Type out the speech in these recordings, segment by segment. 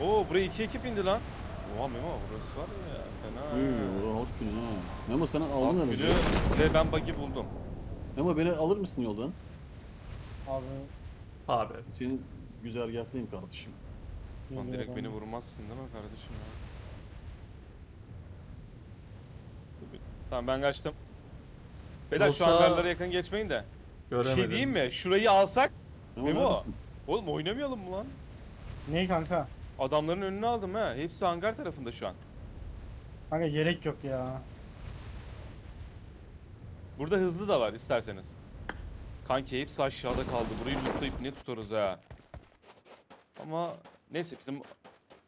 Oo buraya iki ekip indi lan. Oha Memo burası var ya fena. Uy, orada halk günü ha. Memo sen aldın Alt günü ve ben bug'i buldum. Memo beni alır mısın yoldan? Abi. Abi. Senin güzergahtayım kardeşim. Lan direkt beni vurmazsın değil mi kardeşim ya? Tamam ben kaçtım. Beyler şu Yoksa- hangarlara yakın geçmeyin de. Bir Göremedim. şey diyeyim mi? Şurayı alsak. Memo? Oğlum oynamayalım mı lan? Ne kanka? Adamların önünü aldım ha. Hepsi hangar tarafında şu an. Kanka gerek yok ya. Burada hızlı da var isterseniz. Kanki hepsi aşağıda kaldı. Burayı lootlayıp ne tutarız ha? Ama neyse bizim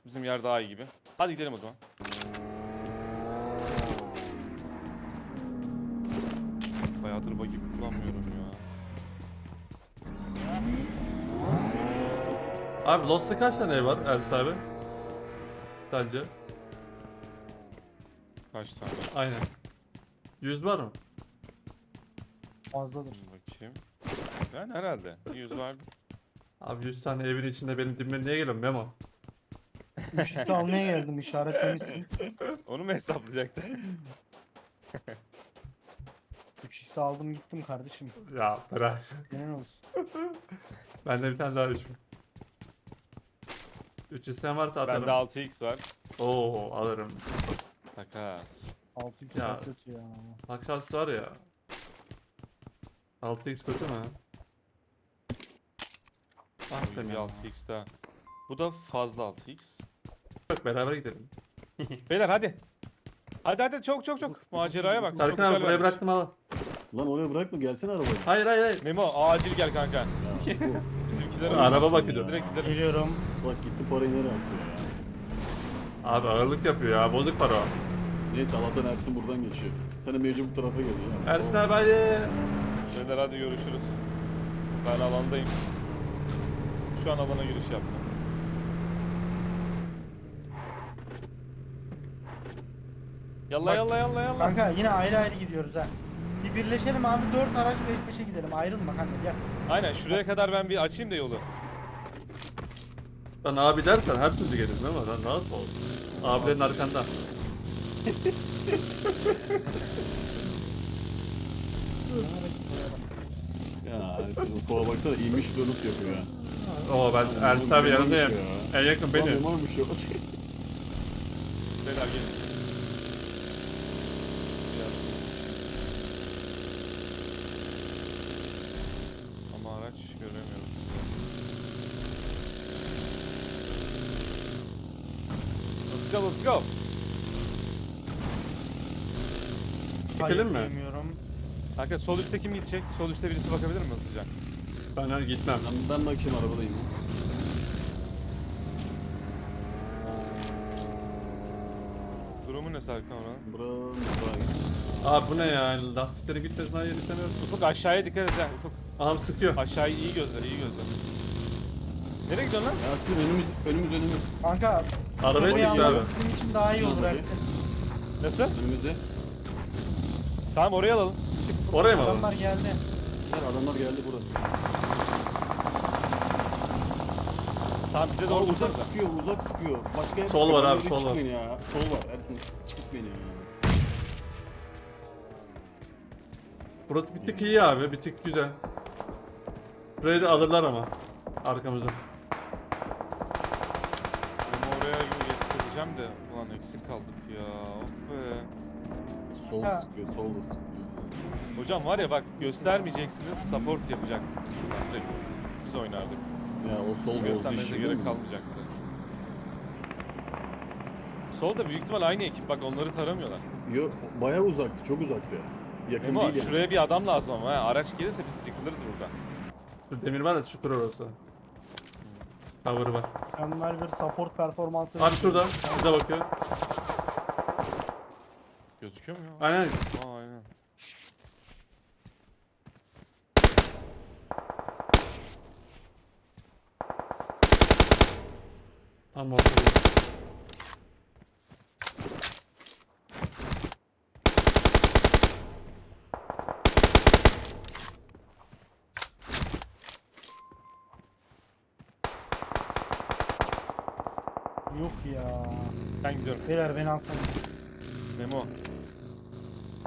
bizim yer daha iyi gibi. Hadi gidelim o zaman. Bayağıdır buggy kullanmıyorum ya. Abi Lost'ta kaç tane ev var Ersin abi? Sence? Kaç tane? Aynen. 100 var mı? Fazladır. Bakayım. Yani herhalde. 100 vardı. Abi 100 tane evin içinde benim dibime niye geliyorsun Memo? 3x almaya geldim işaretlemişsin. Onu mu hesaplayacaktı? 3x aldım gittim kardeşim. Ya bırak. Genel olsun. Bende bir tane daha düşün. 3 isteyen varsa atarım. Bende 6x var. Oo alırım. Takas. 6x Ya. çok kötü ya. Maksas var ya. 6x kötü mü? Ah Bir be Memo. 6x daha. Bu da fazla 6x. Yok beraber gidelim. Beyler hadi. Hadi hadi çok çok çok. Maceraya bak. çok Serkan abi güzel buraya vermiş. bıraktım al. Lan oraya bırakma gelsene arabayı. Hayır hayır hayır. Memo acil gel kanka. Ya, bu- Bizimkiler Araba bakıyor. Direkt gidelim. Geliyorum. Bak gitti parayı nereye attı ya. Abi ağırlık yapıyor ya. Bozuk para o. Neyse Allah'tan Ersin buradan geçiyor. Sen de mecbur bu tarafa gel ya. Ersin abi hadi. Beyler hadi görüşürüz. Ben alandayım. Şu an alana giriş yaptım. Yalla Bak- yalla yalla yalla. Kanka yine ayrı ayrı gidiyoruz ha. Bir birleşelim abi 4 araç peş peşe gidelim. Ayrılma kanka gel. Aynen şuraya kadar ben bir açayım da yolu. Lan abi dersen her türlü gelir değil mi? Lan rahat ol. Abilerin arkanda. Ya Ersin Ufuk'a baksana inmiş dönüp yapıyor ya. Oo ben Ersin abi yanındayım. En yakın Lan benim. Memo'ymuş o. Beyler gelin. Ama araç göremiyorum size. Let's go. Çekelim mi? Bilmiyorum. Kanka sol üstte kim gidecek? Sol üstte birisi bakabilir mi hızlıca? Ben hani gitmem. Ben, ben bakayım arabadayım. Durumu ne Serkan oranın? Buranın. Abi bu ne ya? Lastikleri gitmesin hayır istemiyorum. Ufuk aşağıya dikkat et ha Ufuk. Aha sıkıyor. Aşağıyı iyi gözler iyi gözler. Nereye gidiyorsun lan? Ersin önümüz önümüz önümüz. Kanka Arabayı bu sıktı abi. yalnız bizim için daha iyi olur Ersin. Nasıl? Önümüze. Tamam oraya alalım. Çık. Oraya mı alalım? Adamlar geldi. Gel adamlar geldi burada. Tamam bize doğru uzak vursanıza. sıkıyor uzak sıkıyor. Başka yer Sol sıkıyor, var abi, sol var. çıkmayın Ya. Sol var Ersin çık beni ya. Burası bir tık iyi abi. Bir tık güzel. Burayı da alırlar ama. Arkamıza. De ulan eksik kaldık ya. Be. Sol Ha. sıkıyor sol da sıkıyor. Hocam var ya bak göstermeyeceksiniz support yapacaktık biz buradan direkt. Biz oynardık. Ya o sol bozdu Göstermenize işi gerek mi? kalmayacaktı. Sol da büyük ihtimal aynı ekip bak onları taramıyorlar. Yok bayağı uzaktı çok uzaktı. Yakın Memo değil yani. şuraya bir adam lazım ama ha. Araç gelirse biz yıkılırız burada. Şu demir var ya çukur orası. Cover'ı var. Mükemmel bir support performansı. Abi şurada. Bize bakıyor. Gözüküyor mu ya? Aynen. Aa aynen. Tam ortada. Yok ya. Ben gidiyorum. Beyler beni alsana. Memo.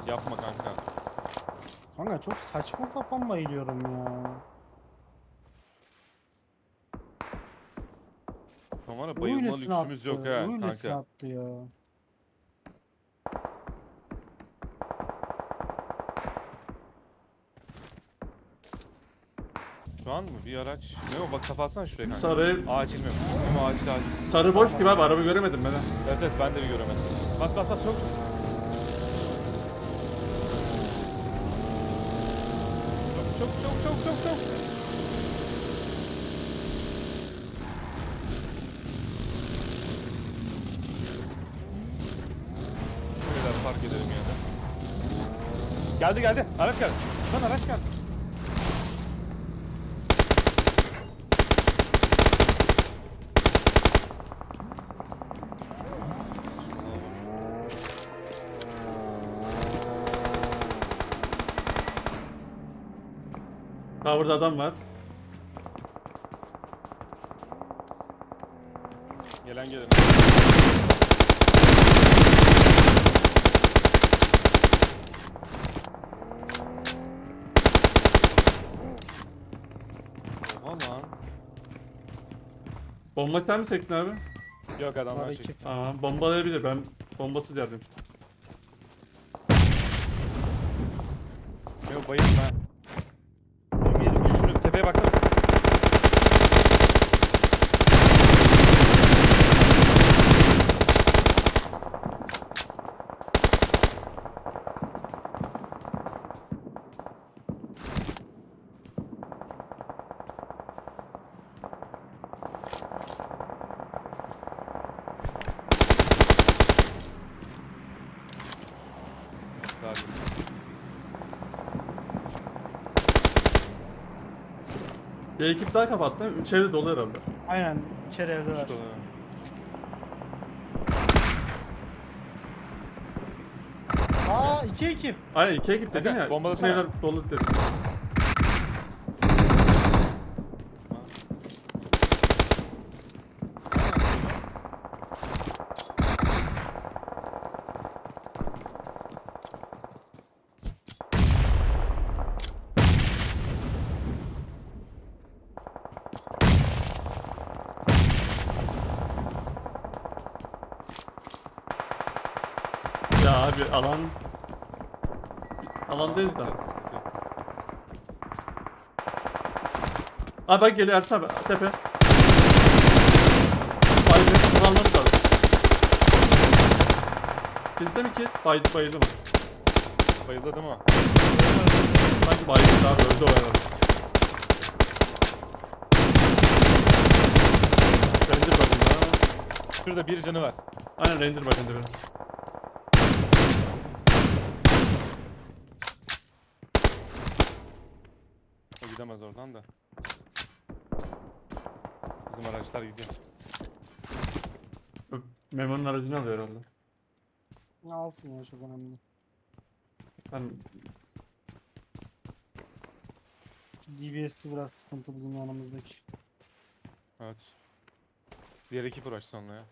Yapma kanka. Kanka çok saçma sapan bayılıyorum ya. Ya bayılma Öylesine lüksümüz yok attı, ha öylesine kanka. attı ya. Şu an mı bir araç? Memo bak kafa atsana şuraya kanka. Sarı ev, Acil Memo. Acil acil. sarı boş gibi abi araba göremedim ben ha. Evet evet ben de bir göremedim. Bas bas bas çok. Çok çok çok çok çok. Şöyle park edelim ya da. Geldi geldi. Araç geldi. Lan araç geldi. Ha burada adam var. Gelen gelen. Oha lan. Bomba sen mi çektin abi? Yok adamlar Var çek. ekip. Aa bombalayabilir ben bombası derdim. Yok bayılma ha. Şu, şu tepeye baksana. Galiba. Bir ekip daha kapattı. Üç evde dolu herhalde. Aynen içeri evde var. O. Aa iki ekip. Aynen iki ekip dedin ya. bombalasana. Üç evler dolu dedim. Ya abi alan... Alandayız da. Abi bak geliyor Ersin abi tepe. Bayıldı. Kullanları da Bizde mi ki? Bayıldı bayıldı mı? Bayıldı değil mi? Sanki bayıldı abi öldü o herhalde. Render bakın da. Şurada bir canı var. Aynen render bakın da gidemez oradan da. Bizim araçlar gidiyor. Memo'nun aracını alıyor herhalde. Ne alsın ya çok önemli. Ben Şu DBS'li biraz sıkıntı bizim yanımızdaki. Evet. Diğer ekip uğraştı onunla ya.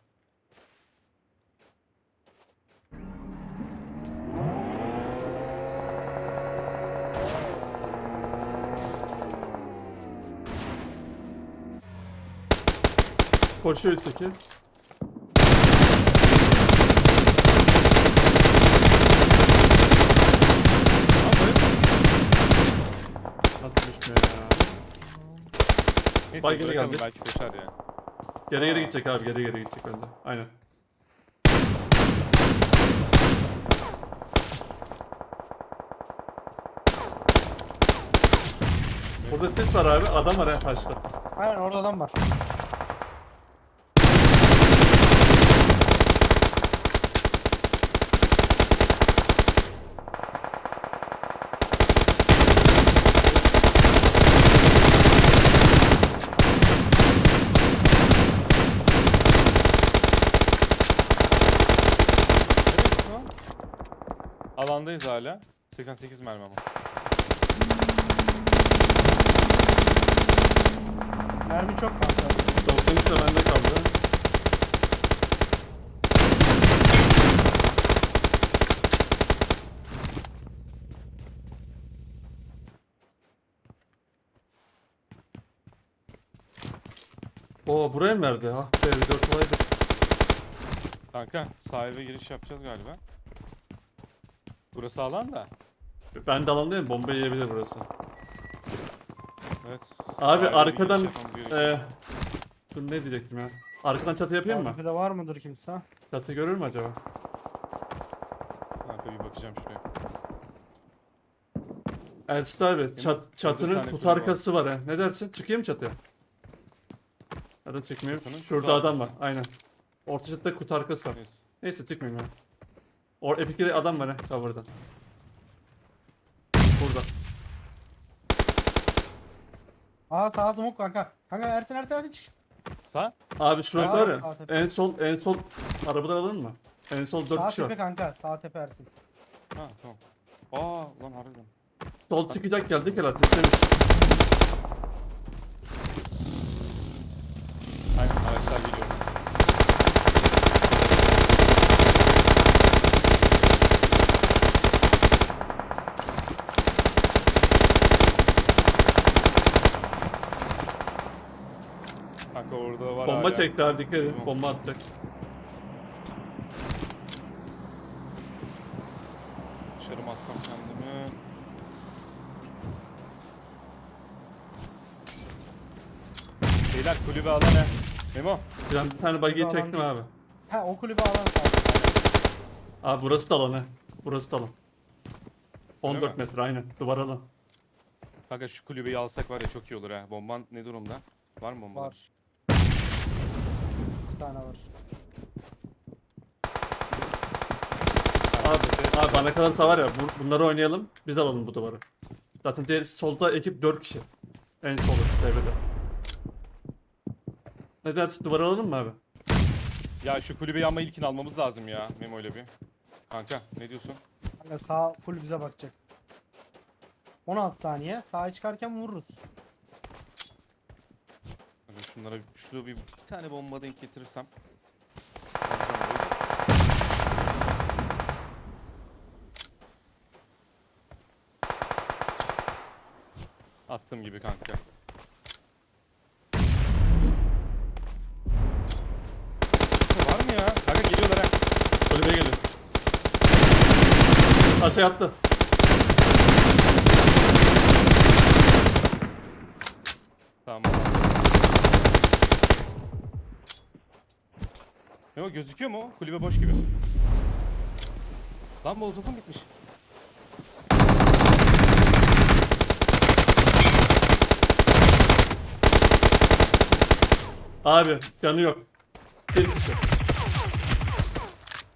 Koşuyor üstteki. Neyse Bay geri bırakalım geldi. belki koşar ya. Geri geri gidecek abi geri geri gidecek önde. Aynen. Pozitif var abi adam var en taşta. Aynen orada adam var. Alandayız hala. 88 mermi ama. Mermi çok kanka. 93 de bende kaldı. Oo buraya mı verdi? Ah be 4 olaydı. Kanka sahibe giriş yapacağız galiba. Burası alan da. Ben de alandayım. Bomba yiyebilir burası. Evet. Abi bir arkadan yapmamız gerekiyor. eee Dur ne diyecektim ya? Arkadan çatı yapayım mı? Arkada var mıdır kimse? Çatı görür mü acaba? Kanka bir bakacağım şuraya. Elçin abi çat, bir çatının tane kutu kulübe var. arkası var ha. Ne dersin? Çıkayım mı çatıya? Ya da çıkmayayım. Çatının Şurada adam var. arkası. Aynen. Orta çatıda kutu arkası var. Neyse. Neyse çıkmayayım ya. Or Epic'te adam var ha cover'da. Burada. Aa sağ smoke kanka. Kanka Ersin Ersin Ersin çık. Sağ. Abi şurası Sağ- var ya. sağ tepe. En sol en sol arabadan alalım mı? En sol 4 Sağ kişi tepe var. kanka. Sağ tepe Ersin. Ha tamam. Aa lan harbiden. Sol çıkacak geldik herhalde. İstemiş. Aynen araçlar geliyor. Kanka orada var Bomba hala. çekti abi dikkat edin. Bomba atacak. Dışarı mı atsam kendimi? Beyler kulübe alan he. Memo. Ben bir tane Alan çektim değil. abi. Ha o kulübe alan. Abi burası da alan he. Burası da alan. 14 mi? metre aynen. Duvar alan. Kanka şu kulübeyi alsak var ya çok iyi olur ha. Bomban ne durumda? Var mı bomba? Var. Tane var. Abi, abi bana kalırsa var ya bu- bunları oynayalım. Biz alalım bu duvarı. Zaten diğer solda ekip 4 kişi. En solda devrede. Ne dersin duvar alalım mı abi? Ya şu kulübeyi ama ilkin almamız lazım ya Memo ile bir. Kanka ne diyorsun? Kanka sağ full bize bakacak. 16 saniye. Sağa çıkarken vururuz. Şunlara şurada bir, bir tane bomba denk getirirsem. Attım gibi kanka. Var mı ya? Kanka geliyorlar ha. Kulübeye gelin. Aşağı attı. Tamam. O gözüküyor mu? Kulübe boş gibi. Lan molotofum bitmiş. Abi canı yok. Bir kişi.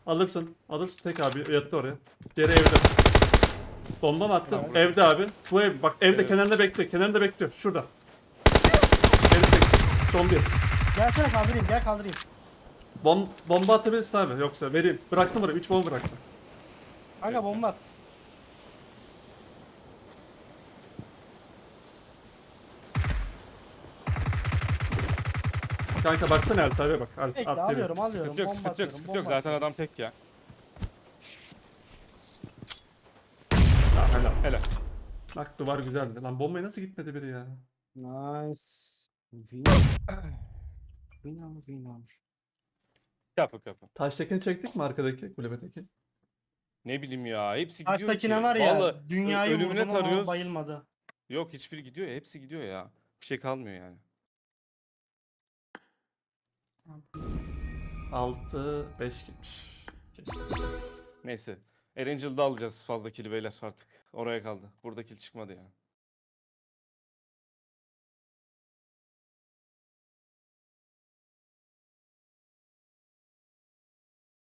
Alırsın. Alırsın tek abi yattı oraya. Diğeri evde. Bomba mı attın? Tamam, evde abi. Bu ev bak evde Evet. kenarında bekliyor. Kenarında bekliyor. Şurada. Çek. Son bir. Gelsene kaldırayım gel kaldırayım. Bom bomba atabilirsin abi. Yoksa vereyim. Bıraktım oraya. 3 bomba bıraktım. Kanka bomba at. Kanka baksana Ersa abi bak. Ersa Bekle at geliyor. alıyorum alıyorum. Sıkıntı yok, bomba sıkıntı yok, atıyorum, sıkıntı yok. bomba Zaten adam tek ya. Ha, helal. Hele. Bak duvar güzeldi. Lan bombaya nasıl gitmedi biri ya? Nice. Winner. Winner winner. Kapı kapı. Taştekini çektik mi arkadaki kulübedeki? Ne bileyim ya. Hepsi gidiyor ki. Taştakine var ya Vallahi dünyayı ölümüne vurdum ama tarıyoruz. bayılmadı. Yok hiçbiri gidiyor ya. Hepsi gidiyor ya. Bir şey kalmıyor yani. 6 5 gitmiş. Neyse. Erangel'da alacağız fazla kill beyler artık. Oraya kaldı. Burada kill çıkmadı ya.